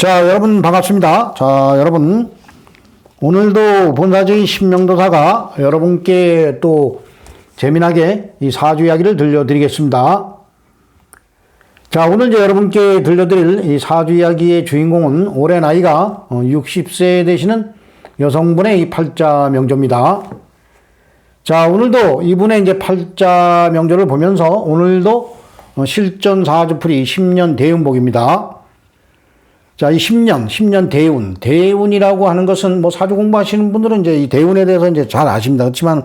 자, 여러분 반갑습니다. 자, 여러분 오늘도 본사적인 신명도사가 여러분께 또 재미나게 이 사주 이야기를 들려드리겠습니다. 자, 오늘 이제 여러분께 들려드릴 이 사주 이야기의 주인공은 올해 나이가 60세 되시는 여성분의 이 팔자 명조입니다. 자, 오늘도 이분의 이제 팔자 명조를 보면서 오늘도 어, 실전 사주풀이 10년 대운복입니다. 자, 이 10년, 10년 대운. 대운이라고 하는 것은 뭐 사주 공부하시는 분들은 이제 이 대운에 대해서 이제 잘 아십니다. 그렇지만,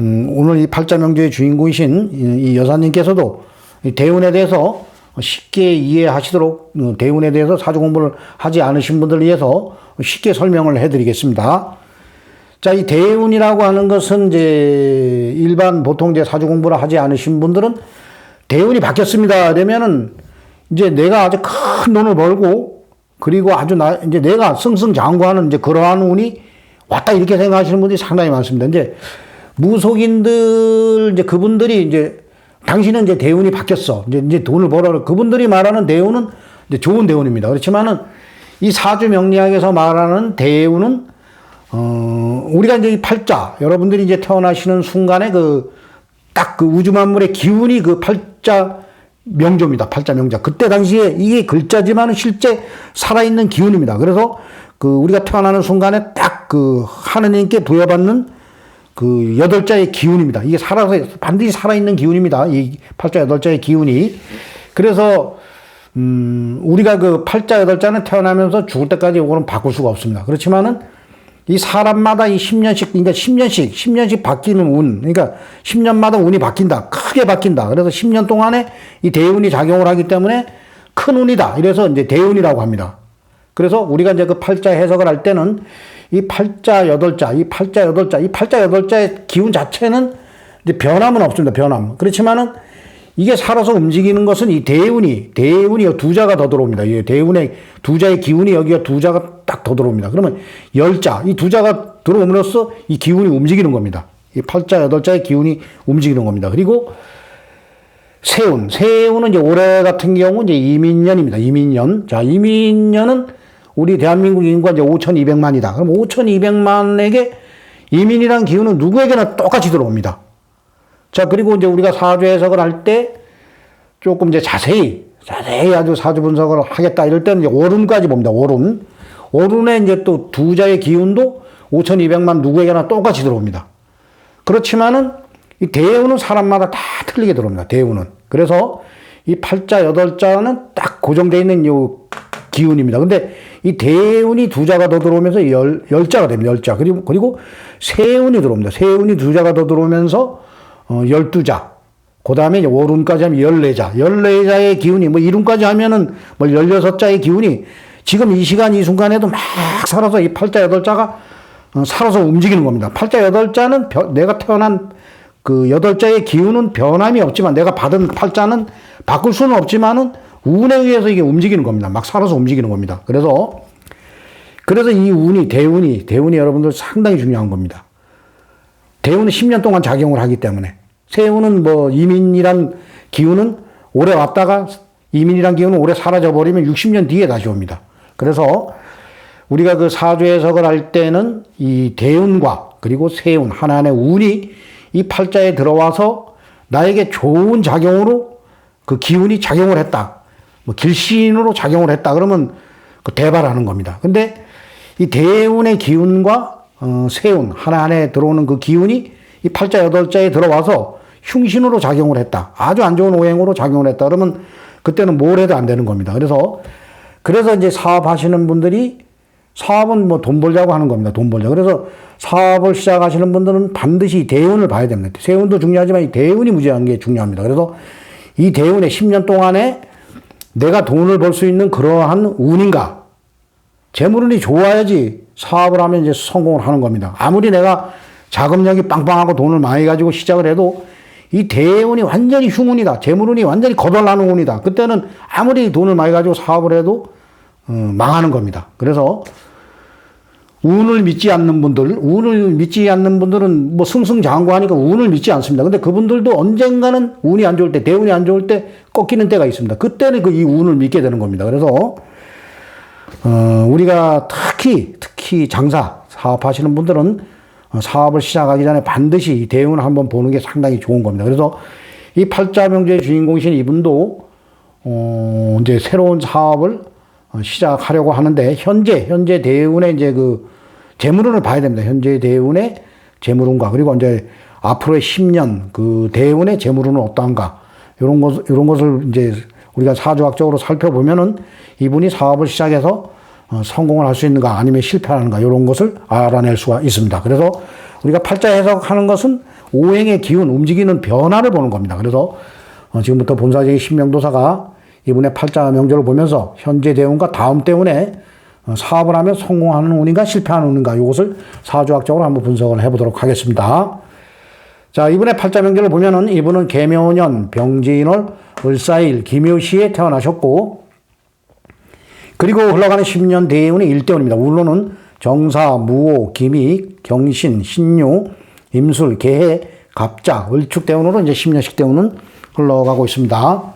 음, 오늘 이 팔자명조의 주인공이신 이 여사님께서도 이 대운에 대해서 쉽게 이해하시도록 어, 대운에 대해서 사주 공부를 하지 않으신 분들을 위해서 쉽게 설명을 해 드리겠습니다. 자, 이 대운이라고 하는 것은 이제 일반 보통 이제 사주 공부를 하지 않으신 분들은 대운이 바뀌었습니다. 그러면은 이제 내가 아주 큰 돈을 벌고 그리고 아주 나 이제 내가 승승장구하는 이제 그러한 운이 왔다 이렇게 생각하시는 분들이 상당히 많습니다. 이제 무속인들 이제 그분들이 이제 당신은 이제 대운이 바뀌었어. 이제 이제 돈을 벌어. 그분들이 말하는 대운은 이제 좋은 대운입니다. 그렇지만은 이 사주 명리학에서 말하는 대운은 어 우리가 이제 이 팔자 여러분들이 이제 태어나시는 순간에 그 딱 그 우주 만물의 기운이 그 팔자 명조입니다. 팔자 명자. 그때 당시에 이게 글자지만 실제 살아있는 기운입니다. 그래서 그 우리가 태어나는 순간에 딱 그 하느님께 부여받는 그 여덟 자의 기운입니다. 이게 살아서 반드시 살아있는 기운입니다. 이 팔자 여덟 자의 기운이. 그래서 음 우리가 그 팔자 여덟 자는 태어나면서 죽을 때까지 이거는 바꿀 수가 없습니다. 그렇지만은 이 사람마다 이 10년씩, 그러니까 10년씩, 10년씩 바뀌는 운, 그러니까 10년마다 운이 바뀐다. 크게 바뀐다. 그래서 10년 동안에 이 대운이 작용을 하기 때문에 큰 운이다. 이래서 이제 대운이라고 합니다. 그래서 우리가 이제 그 팔자 해석을 할 때는 이 팔자 여덟자, 이 팔자 여덟자, 이 팔자 여덟자의 기운 자체는 이제 변함은 없습니다. 변함. 그렇지만은 이게 살아서 움직이는 것은 이 대운이, 대운이 두 자가 더 들어옵니다. 이 대운의 두 자의 기운이 여기가 두 자가 딱 더 들어옵니다. 그러면 열 자, 이 두 자가 들어옴으로써 이 기운이 움직이는 겁니다. 이 팔자, 여덟 자의 기운이 움직이는 겁니다. 그리고 세운, 세운은 이제 올해 같은 경우 이제 이민년입니다. 이민년. 자, 이민년은 우리 대한민국 인구가 이제 5,200만이다. 그럼 5,200만에게 이민이란 기운은 누구에게나 똑같이 들어옵니다. 자, 그리고 이제 우리가 사주 해석을 할 때 조금 이제 자세히, 자세히 아주 사주 분석을 하겠다 이럴 때는 이제 오름까지 봅니다. 오름. 오름에 이제 또 두 자의 기운도 5,200만 누구에게나 똑같이 들어옵니다. 그렇지만은 이 대운은 사람마다 다 틀리게 들어옵니다. 대운은. 그래서 이 팔자, 여덟자는 딱 고정되어 있는 요 기운입니다. 근데 이 대운이 두 자가 더 들어오면서 열, 열 자가 됩니다. 열 자. 그리고, 그리고 세운이 들어옵니다. 세운이 두 자가 더 들어오면서 어, 12자. 그 다음에 오룬까지 하면 14자. 14자의 기운이, 뭐 이룬까지 하면은 뭐 16자의 기운이 지금 이 시간 이 순간에도 막 살아서 이 팔자, 여덟자가 어, 살아서 움직이는 겁니다. 팔자, 여덟자는 벼, 내가 태어난 그 여덟자의 기운은 변함이 없지만 내가 받은 팔자는 바꿀 수는 없지만은 운에 의해서 이게 움직이는 겁니다. 막 살아서 움직이는 겁니다. 그래서 그래서 이 운이 대운이 대운이 여러분들 상당히 중요한 겁니다. 대운은 10년 동안 작용을 하기 때문에 세운은 뭐 이민이란 기운은 오래 왔다가 이민이란 기운은 오래 사라져 버리면 60년 뒤에 다시 옵니다. 그래서 우리가 그 사주 해석을 할 때는 이 대운과 그리고 세운 하나의 운이 이 팔자에 들어와서 나에게 좋은 작용으로 그 기운이 작용을 했다. 뭐 길신으로 작용을 했다. 그러면 그 대발하는 겁니다. 근데 이 대운의 기운과 어, 세운 하나 안에 들어오는 그 기운이 이 팔자 여덟 자에 들어와서 흉신으로 작용을 했다. 아주 안 좋은 오행으로 작용을 했다. 그러면 그때는 뭘 해도 안 되는 겁니다. 그래서 그래서 이제 사업하시는 분들이 사업은 뭐 돈 벌자고 하는 겁니다. 돈 벌자. 그래서 사업을 시작하시는 분들은 반드시 대운을 봐야 됩니다. 세운도 중요하지만 이 대운이 무지한 게 중요합니다. 그래서 이 대운에 10년 동안에 내가 돈을 벌 수 있는 그러한 운인가? 재물운이 좋아야지 사업을 하면 이제 성공을 하는 겁니다. 아무리 내가 자금력이 빵빵하고 돈을 많이 가지고 시작을 해도 이 대운이 완전히 흉운이다. 재물운이 완전히 거덜나는 운이다. 그때는 아무리 돈을 많이 가지고 사업을 해도 어, 망하는 겁니다. 그래서 운을 믿지 않는 분들, 운을 믿지 않는 분들은 뭐 승승장구하니까 운을 믿지 않습니다. 근데 그분들도 언젠가는 운이 안 좋을 때, 대운이 안 좋을 때 꺾이는 때가 있습니다. 그때는 그 이 운을 믿게 되는 겁니다. 그래서 어, 우리가 특히, 특히 장사, 사업하시는 분들은 어, 사업을 시작하기 전에 반드시 이 대운을 한번 보는 게 상당히 좋은 겁니다. 그래서 이 팔자명제의 주인공이신 이분도, 어, 이제 새로운 사업을 어, 시작하려고 하는데, 현재, 현재 대운의 이제 그 재물운을 봐야 됩니다. 현재 대운의 재물운과, 그리고 이제 앞으로의 10년 그 대운의 재물운은 어떠한가, 이런 것, 이런 것을 이제 우리가 사주학적으로 살펴보면은 이분이 사업을 시작해서 어, 성공을 할 수 있는가 아니면 실패하는가 이런 것을 알아낼 수가 있습니다. 그래서 우리가 팔자 해석하는 것은 오행의 기운, 움직이는 변화를 보는 겁니다. 그래서 어, 지금부터 본사적인 신명도사가 이분의 팔자 명절을 보면서 현재 대운과 다음 대운에 어, 사업을 하면 성공하는 운인가 실패하는 운인가 이것을 사주학적으로 한번 분석을 해보도록 하겠습니다. 자, 이분의 팔자 명절을 보면은 이분은 개묘년 병진월 을사일 기묘시에 태어나셨고 그리고 흘러가는 10년 대운이 일대운입니다. 울로는 정사, 무오, 기미, 경신, 신유, 임술, 개해, 갑자, 을축 대운으로 이제 10년씩 대운은 흘러가고 있습니다.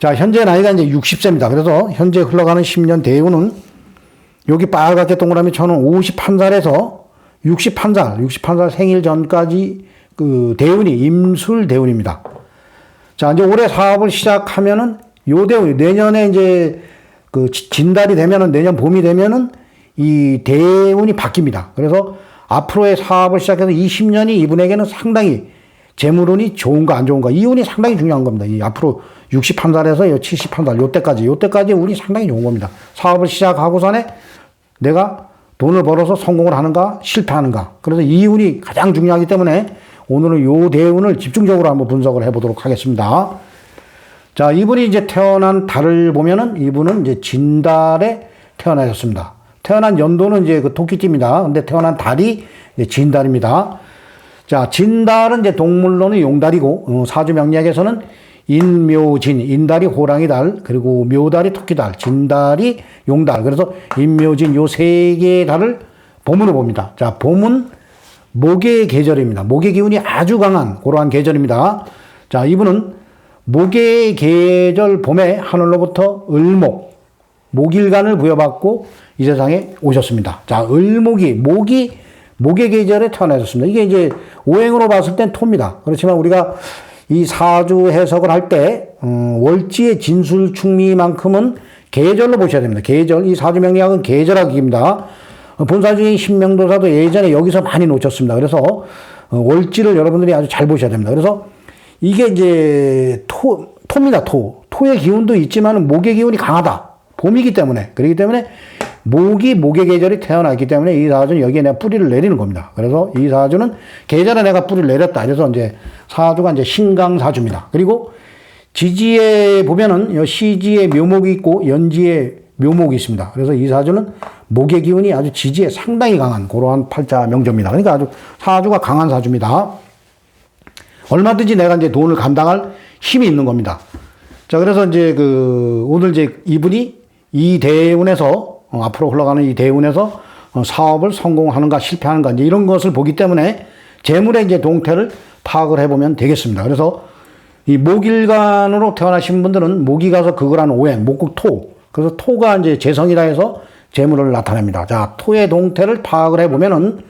자, 현재 나이가 이제 60세입니다. 그래서 현재 흘러가는 10년 대운은 여기 빨갛게 동그라미 쳐는 51살에서 61살, 61살 생일 전까지 그 대운이 임술 대운입니다. 자, 이제 올해 사업을 시작하면은 요 대운, 내년에 이제 그 진달이 되면은 내년 봄이 되면은 이 대운이 바뀝니다. 그래서 앞으로의 사업을 시작해서 20년이 이분에게는 상당히 재물운이 좋은가 안 좋은가 이 운이 상당히 중요한 겁니다. 이 앞으로 61살에서 71살 요때까지 요때까지 운이 상당히 좋은 겁니다. 사업을 시작하고선에 내가 돈을 벌어서 성공을 하는가 실패하는가 그래서 이 운이 가장 중요하기 때문에 오늘은 요 대운을 집중적으로 한번 분석을 해보도록 하겠습니다. 자, 이분이 이제 태어난 달을 보면은 이분은 이제 진달에 태어나셨습니다. 태어난 연도는 이제 그 토끼띠입니다. 근데 태어난 달이 진달입니다. 자, 진달은 이제 동물로는 용달이고, 어, 사주 명리학에서는 인묘진, 인달이 호랑이 달, 그리고 묘달이 토끼 달, 진달이 용달. 그래서 인묘진 요 세 개의 달을 봄으로 봅니다. 자, 봄은 목의 계절입니다. 목의 기운이 아주 강한 그러한 계절입니다. 자, 이분은 목의 계절 봄에 하늘로부터 을목, 목일간을 부여받고 이 세상에 오셨습니다. 자, 을목이, 목이, 목의 계절에 태어나셨습니다. 이게 이제 오행으로 봤을 땐 토입니다. 그렇지만 우리가 이 사주 해석을 할 때, 음, 월지의 진술 충미만큼은 계절로 보셔야 됩니다. 계절, 이 사주 명리학은 계절학입니다. 본사주의 신명도사도 예전에 여기서 많이 놓쳤습니다. 그래서 어, 월지를 여러분들이 아주 잘 보셔야 됩니다. 그래서 이게 이제 토, 토입니다, 토. 토의 기운도 있지만 목의 기운이 강하다. 봄이기 때문에. 그렇기 때문에 목이 목의 계절이 태어나기 때문에 이 사주는 여기에 내가 뿌리를 내리는 겁니다. 그래서 이 사주는 계절에 내가 뿌리를 내렸다. 그래서 이제 사주가 이제 신강사주입니다. 그리고 지지에 보면은 시지에 묘목이 있고 연지에 묘목이 있습니다. 그래서 이 사주는 목의 기운이 아주 지지에 상당히 강한 그러한 팔자 명조입니다. 그러니까 아주 사주가 강한 사주입니다. 얼마든지 내가 이제 돈을 감당할 힘이 있는 겁니다. 자, 그래서 이제 그 오늘 이제 이분이 이 대운에서 어, 앞으로 흘러가는 이 대운에서 어, 사업을 성공하는가 실패하는가 이제 이런 것을 보기 때문에 재물의 이제 동태를 파악을 해보면 되겠습니다. 그래서 이 목일간으로 태어나신 분들은 목이 가서 그거라는 오행, 목국 토. 그래서 토가 이제 재성이라 해서 재물을 나타냅니다. 자, 토의 동태를 파악을 해보면은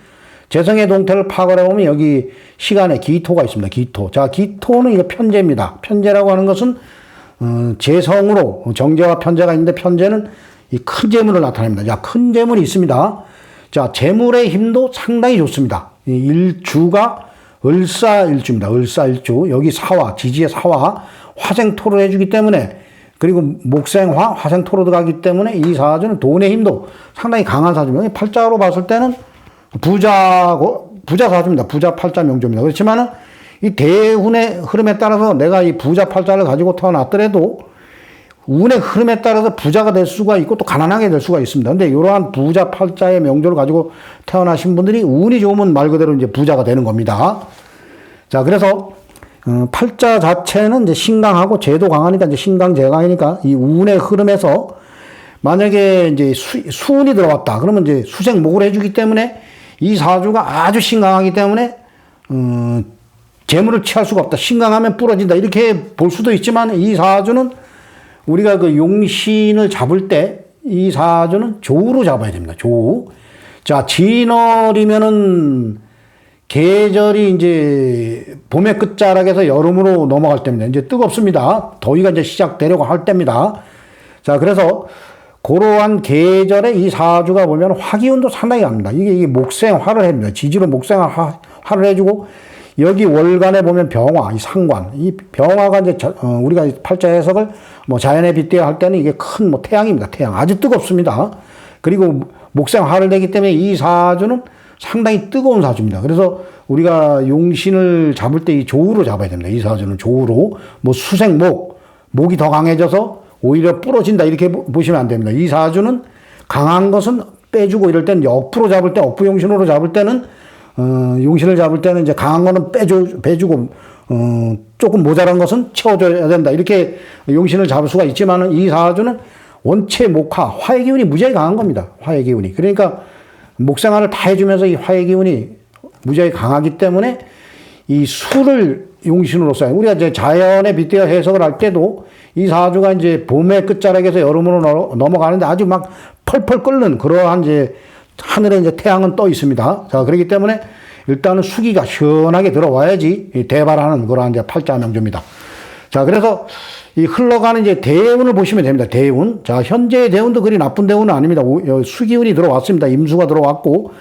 재성의 동태를 파악을 해보면 여기 시간에 기토가 있습니다. 기토. 자, 기토는 이거 편재입니다. 편재라고 하는 것은 어, 재성으로 정제와 편재가 있는데 편재는 이 큰 재물을 나타냅니다. 자, 큰 재물이 있습니다. 자, 재물의 힘도 상당히 좋습니다. 이 일주가 을사일주입니다. 을사일주. 여기 사화, 지지의 사화, 화생토를 해주기 때문에 그리고 목생화, 화생토로 들어가기 때문에 이 사주는 돈의 힘도 상당히 강한 사주입니다. 팔자로 봤을 때는 부자, 부자 사주입니다. 부자 팔자 명조입니다. 그렇지만은 이 대운의 흐름에 따라서 내가 이 부자 팔자를 가지고 태어났더라도 운의 흐름에 따라서 부자가 될 수가 있고 또 가난하게 될 수가 있습니다. 근데 이러한 부자 팔자의 명조를 가지고 태어나신 분들이 운이 좋으면 말 그대로 이제 부자가 되는 겁니다. 자, 그래서 어, 팔자 자체는 이제 신강하고 제도 강하니까 이제 신강 제강이니까 이 운의 흐름에서 만약에 이제 수, 수운이 들어왔다. 그러면 이제 수생 목을 해주기 때문에 이 사주가 아주 신강하기 때문에 어, 재물을 취할 수가 없다. 신강하면 부러진다. 이렇게 볼 수도 있지만 이 사주는 우리가 그 용신을 잡을 때 이 사주는 조우로 잡아야 됩니다. 조우. 자, 진월이면은 계절이 이제 봄의 끝자락에서 여름으로 넘어갈 때입니다. 이제 뜨겁습니다. 더위가 이제 시작되려고 할 때입니다. 자, 그래서 그러한 계절에 이 사주가 보면 화기운도 상당히 갑니다. 이게, 이게 목생화를 해줍니다. 지지로 목생화를 해주고 여기 월간에 보면 병화, 이 상관, 이 병화가 이제 자, 어, 우리가 팔자 해석을 뭐 자연에 빗대어 할 때는 이게 큰 뭐 태양입니다. 태양 아주 뜨겁습니다. 그리고 목생화를 내기 때문에 이 사주는 상당히 뜨거운 사주입니다. 그래서 우리가 용신을 잡을 때 이 조우로 잡아야 됩니다. 이 사주는 조우로 뭐 수생목 목이 더 강해져서 오히려 부러진다 이렇게 보시면 안 됩니다. 이 사주는 강한 것은 빼주고 이럴 때는 옆으로 잡을 때 억부 용신으로 잡을 때는 어, 용신을 잡을 때는 이제 강한 거는 빼줘 빼주고 어, 조금 모자란 것은 채워줘야 된다 이렇게 용신을 잡을 수가 있지만은 이 사주는 원체 목화 화의 기운이 무지하게 강한 겁니다. 화의 기운이 그러니까 목생활을 다 해주면서 이 화의 기운이 무지하게 강하기 때문에 이 수를 용신으로 써요. 우리가 이제 자연에 빗대어 해석을 할 때도 이 사주가 이제 봄의 끝자락에서 여름으로 넘어가는데 아주 막 펄펄 끓는 그러한 이제 하늘에 이제 태양은 떠 있습니다. 자, 그렇기 때문에 일단은 수기가 시원하게 들어와야지 대발하는 그러한 이제 팔자 명조입니다. 자, 그래서 이 흘러가는 이제 대운을 보시면 됩니다. 대운. 자, 현재의 대운도 그리 나쁜 대운은 아닙니다. 수기운이 들어왔습니다. 임수가 들어왔고,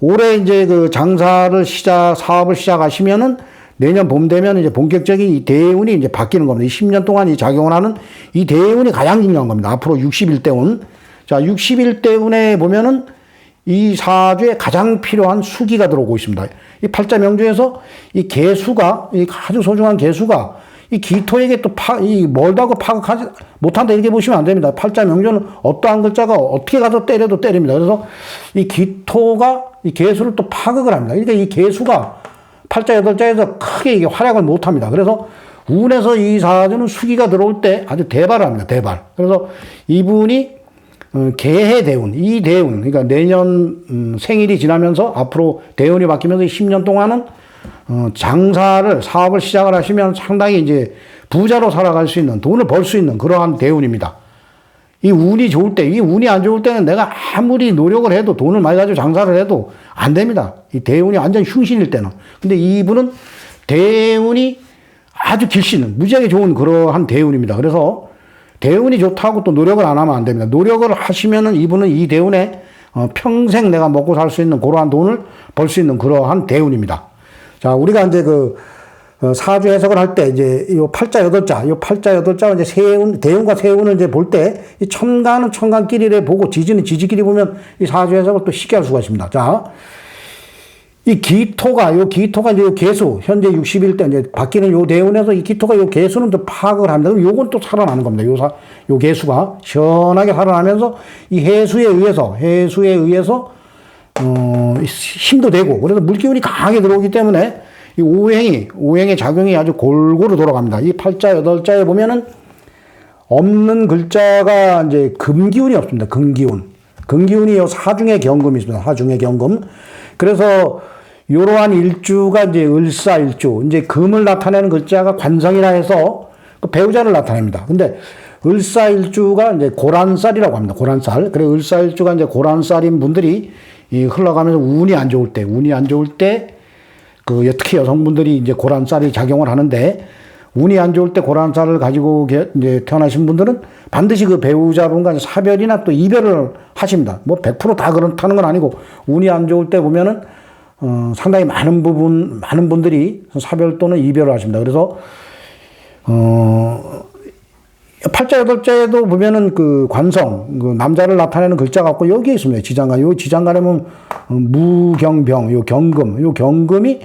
올해 이제 그 장사를 시작, 사업을 시작하시면은 내년 봄 되면 이제 본격적인 이 대운이 이제 바뀌는 겁니다. 이 10년 동안 이 작용을 하는 이 대운이 가장 중요한 겁니다. 앞으로 61대 운. 자, 61대 운에 보면은 이 사주에 가장 필요한 수기가 들어오고 있습니다. 이 팔자 명주에서 이 개수가, 이 아주 소중한 개수가 이 기토에게 또 파, 이 멀다고 파악하지 못한다 이렇게 보시면 안 됩니다. 팔자 명조는 어떠한 글자가 어떻게 가서 때려도 때립니다. 그래서 이 기토가 이 개수를 또 파극을 합니다. 그러니까 이 개수가 팔자 여덟자에서 크게 이게 활약을 못 합니다. 그래서 운에서 이 사주는 수기가 들어올 때 아주 대발을 합니다. 대발. 그래서 이분이 어, 개해 대운, 이 대운, 그러니까 내년 음, 생일이 지나면서 앞으로 대운이 바뀌면서 10년 동안은 어, 장사를 사업을 시작을 하시면 상당히 이제 부자로 살아갈 수 있는 돈을 벌 수 있는 그러한 대운입니다. 이 운이 좋을 때, 이 운이 안 좋을 때는 내가 아무리 노력을 해도 돈을 많이 가지고 장사를 해도 안 됩니다. 이 대운이 완전 흉신일 때는. 근데 이분은 대운이 아주 길씨는 무지하게 좋은 그러한 대운입니다. 그래서 대운이 좋다고 또 노력을 안 하면 안 됩니다. 노력을 하시면은 이분은 이 대운에 어, 평생 내가 먹고 살 수 있는 그러한 돈을 벌 수 있는 그러한 대운입니다. 자, 우리가 이제 그 어, 사주 해석을 할 때 이제 이 팔자 여덟자, 이 팔자 여덟자가 이제 세운 대운과 세운을 이제 볼 때 이 천간은 천간끼리를 보고 지지는 지지끼리 보면 이 사주 해석을 또 쉽게 할 수가 있습니다. 자, 이 기토가 요 기토가 이제 요 개수 현재 60일 때 이제 바뀌는 요 대운에서 이 기토가 요 개수는 또 파악을 합니다. 그럼 요건 또 살아나는 겁니다. 요사 요 개수가 시원하게 살아나면서 이 해수에 의해서 해수에 의해서 어, 힘도 되고, 그래서 물기운이 강하게 들어오기 때문에 이 오행이, 오행의 작용이 아주 골고루 돌아갑니다. 이 팔자, 여덟자에 보면은 없는 글자가 이제 금기운이 없습니다. 금기운. 금기운이 요 사중의 경금이 있습니다. 사중의 경금. 그래서 이러한 일주가 이제 을사일주, 이제 금을 나타내는 글자가 관성이라 해서 그 배우자를 나타냅니다. 근데 을사일주가 이제 고란살이라고 합니다. 고란살. 그래 을사일주가 이제 고란살인 분들이 이 흘러가면서 운이 안 좋을 때, 운이 안 좋을 때, 그 특히 여성분들이 이제 고란살이 작용을 하는데, 운이 안 좋을 때 고란살을 가지고 이제 태어나신 분들은 반드시 그 배우자분과 사별이나 또 이별을 하십니다. 뭐 100%다 그렇다는 건 아니고, 운이 안 좋을 때 보면은, 어, 상당히 많은 부분, 많은 분들이 사별 또는 이별을 하십니다. 그래서, 어, 팔자 여덟자에도 보면은 그 관성, 그 남자를 나타내는 글자 갖고 여기에 있습니다. 지장간. 요 지장간에 보면 어, 무경병, 요 경금, 요 경금이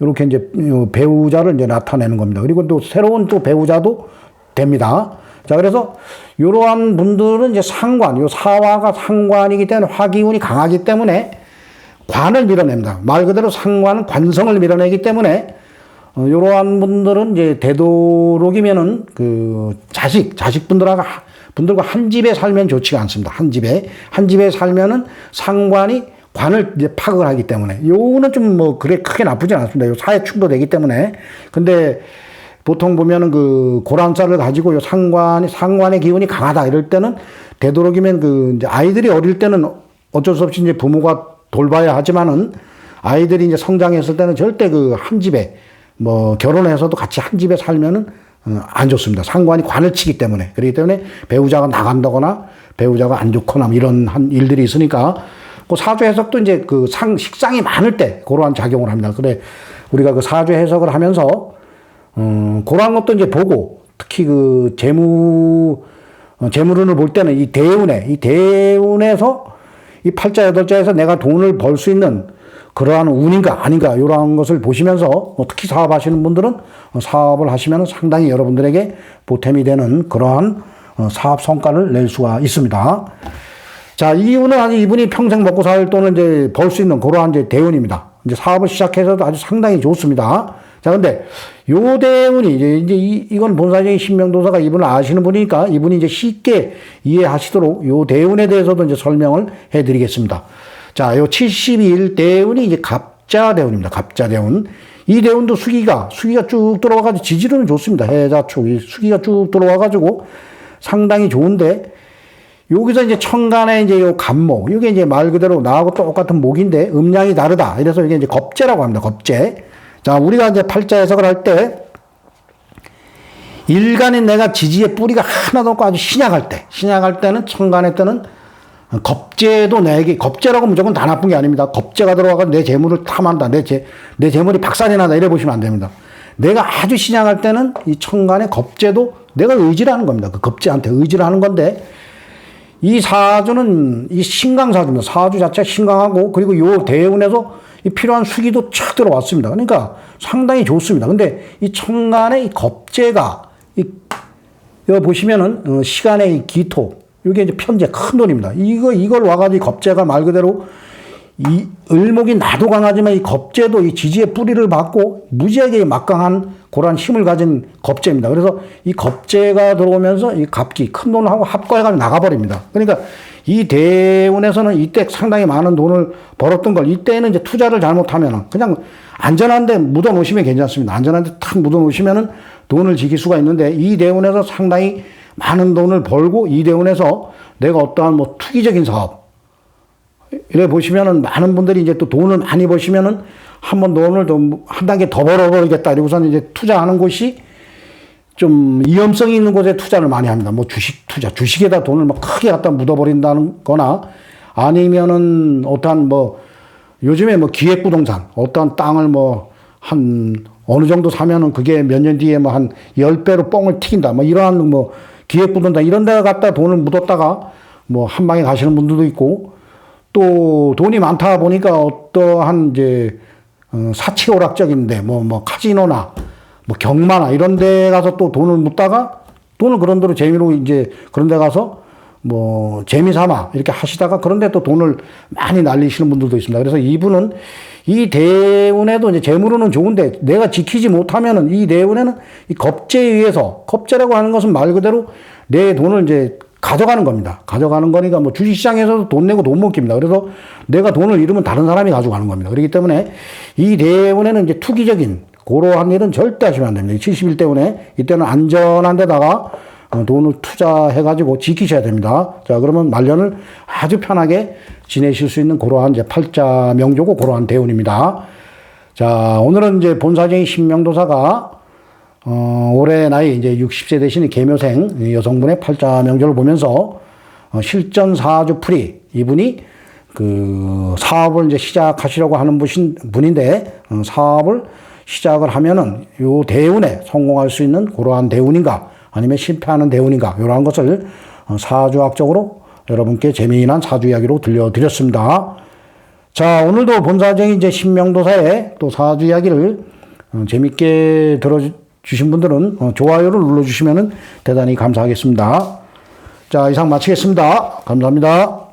이렇게 이제 배우자를 이제 나타내는 겁니다. 그리고 또 새로운 또 배우자도 됩니다. 자, 그래서 이러한 분들은 이제 상관, 요 사화가 상관이기 때문에 화기운이 강하기 때문에 관을 밀어냅니다. 말 그대로 상관은 관성을 밀어내기 때문에 어, 이러한 분들은 이제 되도록이면은 그 자식, 자식분들하고 분들과 한 집에 살면 좋지가 않습니다. 한 집에. 한 집에 살면은 상관이 관을 이제 파악을 하기 때문에. 요거는 좀 뭐 그래 크게 나쁘지 않습니다. 요 사회 충돌되기 때문에. 근데 보통 보면은 그 고란살을 가지고 요 상관이, 상관의 기운이 강하다 이럴 때는 되도록이면 그 이제 아이들이 어릴 때는 어쩔 수 없이 이제 부모가 돌봐야 하지만은 아이들이 이제 성장했을 때는 절대 그 한 집에 뭐 결혼해서도 같이 한 집에 살면은 어, 안 좋습니다. 상관이 관을 치기 때문에. 그렇기 때문에 배우자가 나간다거나 배우자가 안 좋거나 뭐 이런 한 일들이 있으니까 그 사주 해석도 이제 그 상, 식상이 많을 때 그러한 작용을 합니다. 그래 우리가 그 사주 해석을 하면서 음, 그러한 것도 이제 보고 특히 그 재무 어, 재물운을 볼 때는 이 대운에 이 대운에서 이 팔자 여덟자에서 내가 돈을 벌 수 있는 그러한 운인가 아닌가 이러한 것을 보시면서 뭐 특히 사업하시는 분들은 어, 사업을 하시면 상당히 여러분들에게 보탬이 되는 그러한 어, 사업 성과를 낼 수가 있습니다. 자, 이분은 아주 이분이 평생 먹고 살 돈을 이제 벌 수 있는 그러한 이제 대운입니다. 이제 사업을 시작해서도 아주 상당히 좋습니다. 자, 근데 요 대운이 이제, 이제 이, 이건 본사적인 신명도사가 이분을 아시는 분이니까 이분이 이제 쉽게 이해하시도록 요 대운에 대해서도 이제 설명을 해 드리겠습니다. 자, 요 72일 대운이 이제 갑자 대운입니다. 갑자 대운. 이 대운도 수기가, 수기가 쭉 들어와가지고 지지로는 좋습니다. 해자축, 이 수기가 쭉 들어와가지고 상당히 좋은데 여기서 이제 천간에 이제 요 간목, 이게 이제 말 그대로 나하고 똑같은 목인데 음량이 다르다. 이래서 이게 이제 겁재라고 합니다. 겁재. 자, 우리가 이제 팔자 해석을 할 때 일간인 내가 지지의 뿌리가 하나도 없고 아주 신약할 때, 신약할 때는 천간에 때는 겁재도 내게 겁재라고 무조건 다 나쁜 게 아닙니다. 겁재가 들어와서 내 재물을 탐한다. 내 재, 내 재물이 박살이 나다. 이래 보시면 안 됩니다. 내가 아주 신약할 때는 이 천간의 겁재도 내가 의지를 하는 겁니다. 그 겁재한테 의지를 하는 건데 이 사주는 이 신강사주입니다. 사주 자체가 신강하고 그리고 요 대운에서 이 필요한 수기도 촥 들어왔습니다. 그러니까 상당히 좋습니다. 근데 이 천간의 이 겁재가 이 여기 보시면은 어, 시간의 이 기토 이게 이제 편재 큰 돈입니다. 이거 이걸 와가지고 겁재가 말 그대로 이 을목이 나도 강하지만 이 겁재도 이 지지의 뿌리를 받고 무지하게 막강한 그러한 힘을 가진 겁재입니다. 그래서 이 겁재가 들어오면서 이 갑기 큰 돈을 하고 합거해가지고 나가버립니다. 그러니까 이 대운에서는 이때 상당히 많은 돈을 벌었던 걸 이때는 이제 투자를 잘못하면 그냥 안전한데 묻어 놓으시면 괜찮습니다. 안전한데 탁 묻어 놓으시면은 돈을 지킬 수가 있는데 이 대운에서 상당히 많은 돈을 벌고 이 대운에서 내가 어떠한 뭐 투기적인 사업 이래 보시면은 많은 분들이 이제 또 돈을 많이 버시면은 한번 돈을 좀한 단계 더 벌어버리겠다. 이러고서는 이제 투자하는 곳이 좀 위험성이 있는 곳에 투자를 많이 합니다. 뭐 주식 투자, 주식에다 돈을 막 크게 갖다 묻어버린다는 거나 아니면은 어떠한 뭐 요즘에 뭐 기획 부동산, 어떠한 땅을 뭐 한 어느 정도 사면은 그게 몇 년 뒤에 뭐한 10배로 뻥을 튀긴다. 뭐 이러한 뭐 기획 부동산 이런 데 갖다 돈을 묻었다가 뭐 한 방에 가시는 분들도 있고 또 돈이 많다 보니까 어떠한 이제 어, 사치 오락적인데 뭐 뭐 카지노나 뭐 경마나 이런 데 가서 또 돈을 묻다가 돈을 그런 대로 재미로 이제 그런 데 가서 뭐 재미 삼아 이렇게 하시다가 그런데 또 돈을 많이 날리시는 분들도 있습니다. 그래서 이분은 이 대운에도 이제 재물은 좋은데 내가 지키지 못하면은 이 대운에는 이 겁재에 의해서 겁재라고 하는 것은 말 그대로 내 돈을 이제 가져가는 겁니다. 가져가는 거니까 뭐 주식시장에서도 돈 내고 돈 먹깁니다. 그래서 내가 돈을 잃으면 다른 사람이 가져가는 겁니다. 그렇기 때문에 이 대운에는 이제 투기적인 그러한 일은 절대 하시면 안 됩니다. 71대운에 이때는 안전한 데다가 어, 돈을 투자해가지고 지키셔야 됩니다. 자, 그러면 말년을 아주 편하게 지내실 수 있는 그러한 이제 팔자 명조고 그러한 대운입니다. 자, 오늘은 이제 본사적인 신명도사가 어, 올해 나이 이제 60세 되시는 계묘생 여성분의 팔자 명조를 보면서 어, 실전 사주 풀이 이분이 그 사업을 이제 시작하시려고 하는 분신, 분인데 어, 사업을 시작을 하면은 요 대운에 성공할 수 있는 그러한 대운인가 아니면 실패하는 대운인가 이러한 것을 어, 사주학적으로 여러분께 재미난 사주 이야기로 들려드렸습니다. 자 오늘도 본사적인 이제 신명도사의 또 사주 이야기를 어, 재밌게 들어 주신 분들은 어, 좋아요를 눌러주시면 대단히 감사하겠습니다. 자 이상 마치겠습니다. 감사합니다.